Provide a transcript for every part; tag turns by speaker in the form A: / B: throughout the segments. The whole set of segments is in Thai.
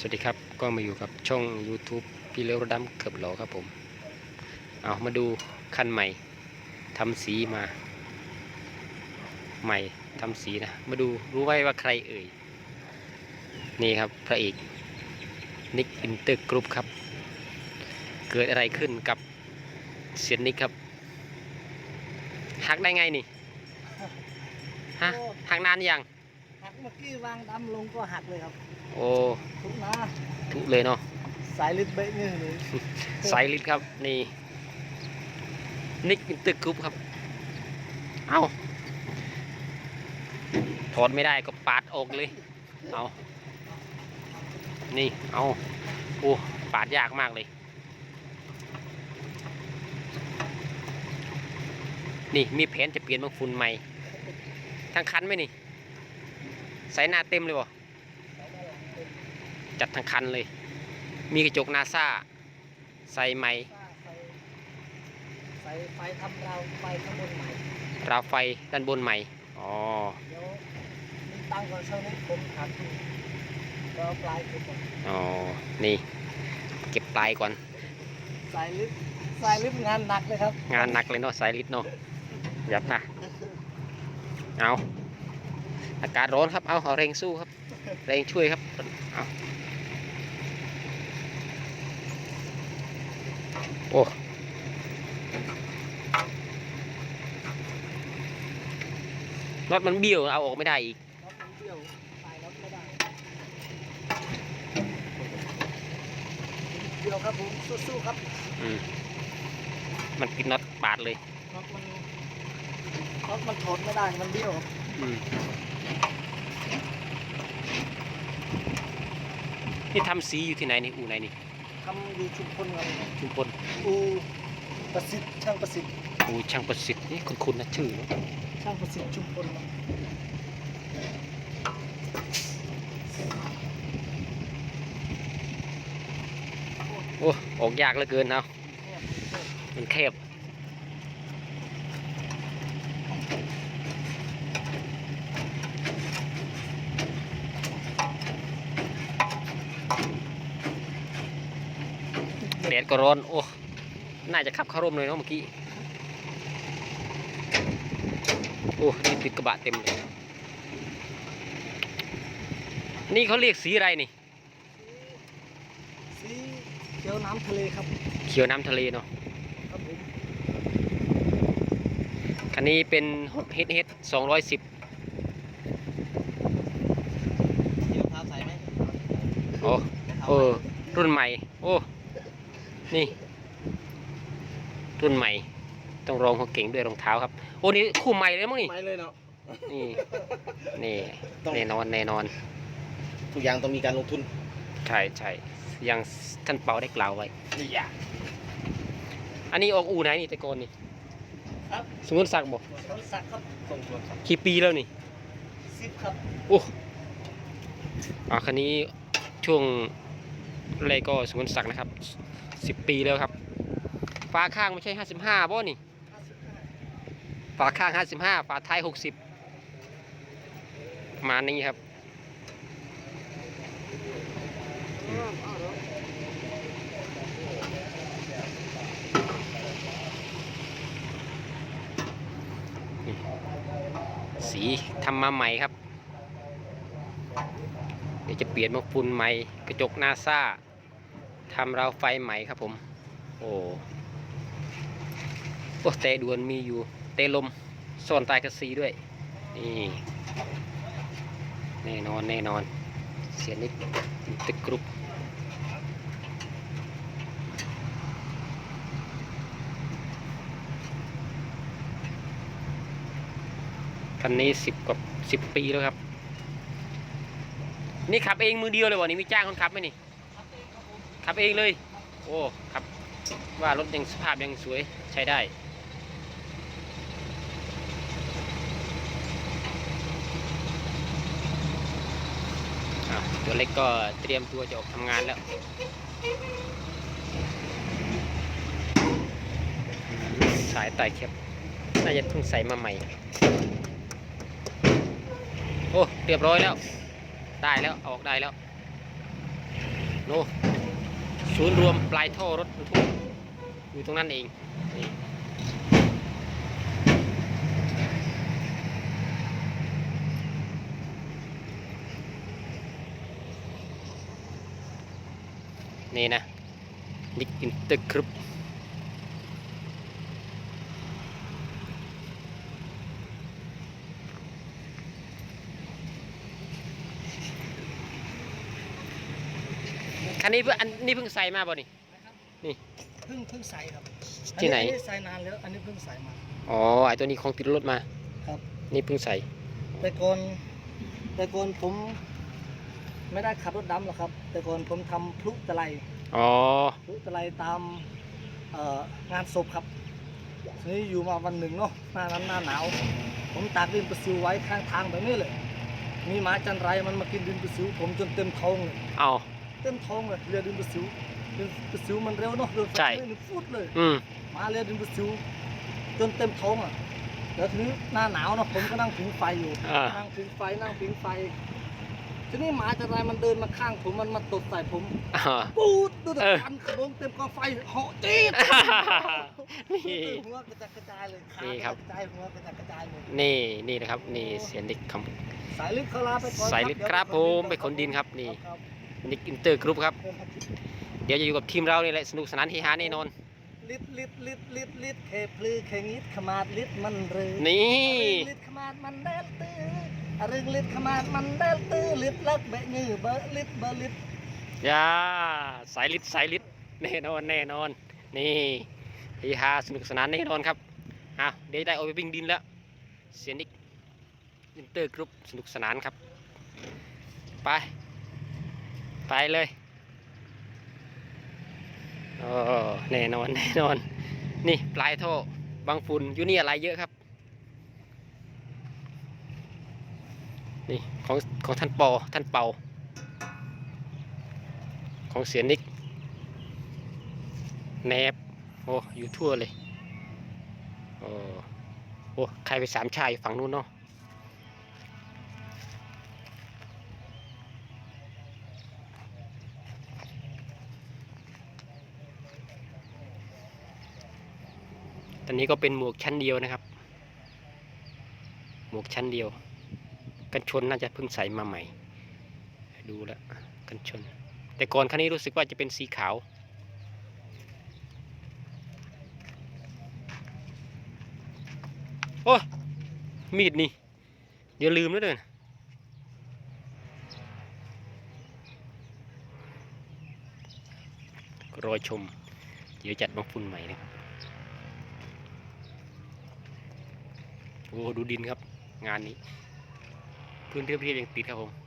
A: สวัสดีครับก็มาอยู่กับช่อง YouTube พี่เลี้ยวรถดำเกือบหลอครับผม เอามาดูคันใหม่ทำสีมา ใหม่ทำสีนะ มาดูรู้ไว้ว่าใครเอ่ย นี่ครับพระเอกนิกอินเตอร์กรุ๊ปครับ เกิดอะไรขึ้นกับเสียนนิกครับหักได้ไงนี่ฮะหักนานยัง
B: หักเมื่อกี้วางดำลงก็หักเลยครับ
A: โอ้
B: ทุกนะ
A: ทุเลยเนาะ
B: สายลึดเบะเนี่ยเลย
A: ไซลิดครับนี่นิกอินเตอร์กรุ๊ปครับ เอาถอดไม่ได้ก็ปาดออกเลย เอา นี่ เอาโอ้ปาดยากมากเลย นี่มีแผนจะเปลี่ยนบางฝุ่นใหม่ ทั้งคันไหมนี่ ใส่หน้าเต็มเลยวะจัดทั้งคันเลย มีกระจกนาซาใส่ใหม่
B: ใส่ไฟทำราวไฟข้างบนใหม่
A: ราวไฟด้านบนใหม่อ๋อ
B: เดี๋ยวมีตังค์ก่อนเช่านี้ผมถามคุณก็เอาปลายคุณก่อน
A: อ๋อนี่ เก็บปลายก่อน
B: สายลึดสายลึดงานหนักเลยครับ
A: งานหนักเลยเนาะสายลิดเนาะยัดนะเอา อากาศร้อนครับเอาเอาแรงสู้ครับ แรงช่วยครับ เอาโอ้รถมันเบี้ยว เอาออกไม่ได้อีก
B: รถมันเบี้ยวสายรถไม่ได้เบี้ยวครับผมสู้ๆครับ
A: อืม มันปิดน็อตปาดเลย
B: รถมันรถมันถอดไม่ได้ มันเบี้ยวครับ
A: อืม นี่ทำสีอยู่ที่ไหนนี่อูไหนนี่
B: ทำอยู่ชุมพลครับ
A: ชุมพล
B: อูประสิทธิ์ช่างประสิทธิ์
A: อูช่างประสิทธิ์นี่คุณคุณนะชื่อเนอะ
B: ช่างประสิทธิ์ชุมพลครับ
A: โอ้ออกยากเหลือเกินเอามันแคบ แดดก็ร้อน โอ้ น่าจะขับเข้าร่มเลยเนาะเมื่อกี้ โอ้นี่ติดกระบะเต็มเลย นี่เขาเรียกสีอะไรนี่
B: สีเขียวน้ำทะเลครับ
A: เขียวน้ำทะเลเนาะ
B: ครับผม
A: คันนี้เป็นเฮดเฮดสองร้อยสิบ
B: เขียวเท้าใสไหม
A: โอ้ เออ รุ่นใหม่ โอ้ นี่ รุ่นใหม่ ต้องรองเขาเก่งด้วยรองเท้าครับ โอ้นี่คู่ใหม่เลยมั้งนี่
B: ไม่เลยเนาะ
A: นี่ นี่
C: ต้อง
A: แน่นอนแน่นอน
C: ทุกอย่างต้องมีการลงทุน
A: ใช่ใช่ยังท่านเปาได้กล่าวไว้
C: นี่อย่า
A: อันนี้ออกอู่ไหนนี่แต่ก่อนนี่
B: ครับ
A: สมุนศักดิ์บอก
B: รถสักครับ
C: ส่งส่วนครับ
A: กี่ปีแล้วนี่
B: สิบครับ
A: โอ้อ่าคันนี้ช่วงแรกก็สมุนศักดิ์นะครับ สิบปีแล้วครับฝาข้างไม่ใช่ห้าสิบห้าบ่นี่ฝาข้างห้าสิบห้าฝาท้ายหกสิบมาณนี้ครับสีทำมาใหม่ครับ เดี๋ยวจะเปลี่ยนมาฝุ่นใหม่ กระจกหน้าซ่า ทำราวไฟใหม่ครับผม โอ้โอ้เตะดวนมีอยู่ เตะลมซ่อนใต้กระสีด้วย นี่ แน่นอนแน่นอน เสียนิดตึกกรุบคันนี้สิบกว่าสิบปีแล้วครับ นี่ขับเองมือเดียวเลยวะนี่มีจ้างคนขับไหมนี่ ขับเองเลย โอ้ขับว่ารถยังสภาพยังสวยใช้ได้ตัวเล็กก็เตรียมตัวจะออกทำงานแล้วสายไต่แคบน่าจะเพิ่งใส่มาใหม่ โอ้ เรียบร้อยแล้ว ได้แล้ว ออกได้แล้ว โน่ ศูนย์รวมปลายท่อรถบรรทุกอยู่ตรงนั้นเองนี่นี่นะดิกอินเตอร์กรุ๊ป คันนี้เพิ่งอันนี้เพิ่งใส่มาบ่นี่
B: เพิ่งเพิ่งใส่ครับ
A: ที่ไหน
B: อันี้ใส่นานแล้ว อันนี้เพิ่งใส่มา
A: อ๋อไอตัวนี้ของติดรถมา
B: ครับ
A: นี่เพิ่งใส่
B: แต่ก่อนแต่ก่อนผมไม่ได้ขับรถดำหรอกครับ แต่ก่อนผมทำพลุตะไล
A: อ๋อ
B: พลุตะไลตามเอ่องานศพครับทีนี้อยู่มาวันหนึ่งเนาะหน้านั้นหน้าหนาว ผมตากดินประสิวไว้ข้างทางแบบนี้เลย มีหมาจันไรมันมากินดินประสิวผมจนเต็มท้องเลย
A: เอา
B: เต็มท้องเลยเรือดินประสิวดินประสิวมันเร็วเนาะเรือไฟ
A: ใช่
B: นี่ฟุดเลย
A: อืม
B: มาเรือดินประสิวจนเต็มท้องอะแล้วทีนี้หน้าหนาวเนาะผมก็นั่งผิงไฟอยู่
A: อ่า
B: นั่งผิงไฟนั่งผิงไฟ ทีนี้หมาจันไรมันเดินมาข้างผมมันมาตดใส่ผม
A: อ่า
B: ปูดดูแต่
A: เออ
B: ควันขโมงเต็มกองไฟเหาะจี๊ด
A: นี่
B: หัวกระจัดกระจายเลยขา
A: นี่ครับ
B: กระจายหัวกระจัดกระจายเลย
A: นี่นี่นะครับ นี่เสียงนิกค
B: สายลึกเขาลาไปก่อนำ
A: สายลิดครับผมไปขนดินครับนี่
B: ครับ
A: นิกอินเตอร์กรุ๊ปครับ
B: ครับ
A: เดี๋ยวจะอยู่กับทีมเรานี่แหละสนุกสนานเฮฮาแน่นอน
B: ลิดลิดลิดลิดลิดเคพลือเคงิดขมาดลิดมันเรือ
A: นี่
B: ลิดขมาดมันเดลตื้ออะรึงลิดขมาดมันเดลตื้อลิดลักเบะยือเบอร์ลิดเบอร์ลิด
A: ยาสายลิดสายลิดแน่นอนแน่นอน นี่เฮฮาสนุกสนานแน่นอนครับอะเดี๋ยวได้เอาไปวิ่งดินแล้วเสียงนิกอินเตอร์กรุ๊ปสนุกสนานครับ ไป ไปเลยโอ้แน่นอนแน่นอน นี่ปลายท่อบางฝุ่นอยู่นี่อะไรเยอะครับ นี่ของของท่านปอท่านเปา ของเสียนิกแนบโอ้อยู่ทั่วเลย โอ้โอ้ใครไปสามชายฝั่งนู้นเนาะ ตอนนี้ก็เป็นหมวกชั้นเดียวนะครับ หมวกชั้นเดียว กันชนน่าจะเพิ่งใส่มาใหม่ ดูแล้วกันชน แต่ก่อนคันนี้รู้สึกว่าจะเป็นสีขาว โอ้ มีดนี่ เดี๋ยวลืมแล้วเด้อรอชม เดี๋ยวจัดบางฝุ่นใหม่นะครับ โอ้ ดูดินครับ งานนี้ พื้นเรียบๆยังติดครับผม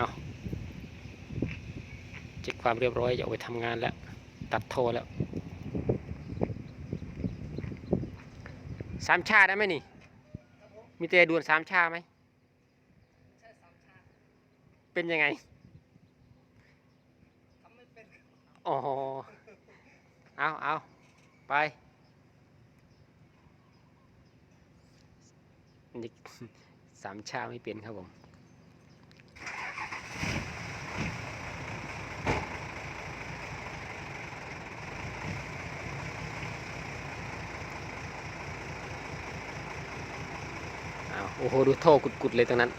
A: เอาเช็คความเรียบร้อยจะเอาไปทำงานแล้ว ตัดโทรแล้ว สามชาได้ไหมนี่ มีเตะดวนสามชาไหม เป็นยังไงอ๋อเอาเอาไปนี่สามชาไม่เป็นครับผม โอ้โห ดูท่อกุดๆเลยตรงนั้น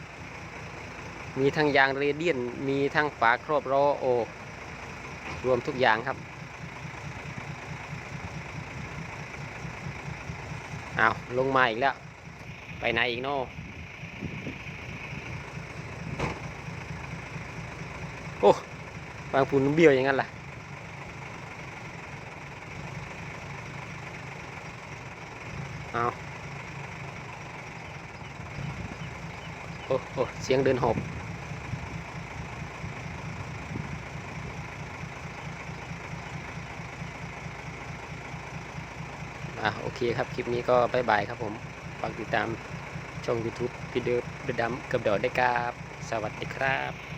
A: มีทั้งยางเรเดียน มีทั้งฝาครอบล้อโอ รวมทุกอย่างครับอ้าวลงมาอีกแล้ว ไปไหนอีกโน่โอ้บางปูนเบี้ยวอย่างนั้นล่ะ โอ้โหเสียงเดินหอบอะโอเคครับ คลิปนี้ก็บายบายครับผมฝากติดตามช่อง YouTube พี่เดือบดดัมกับดอดได้ครับ สวัสดีครับ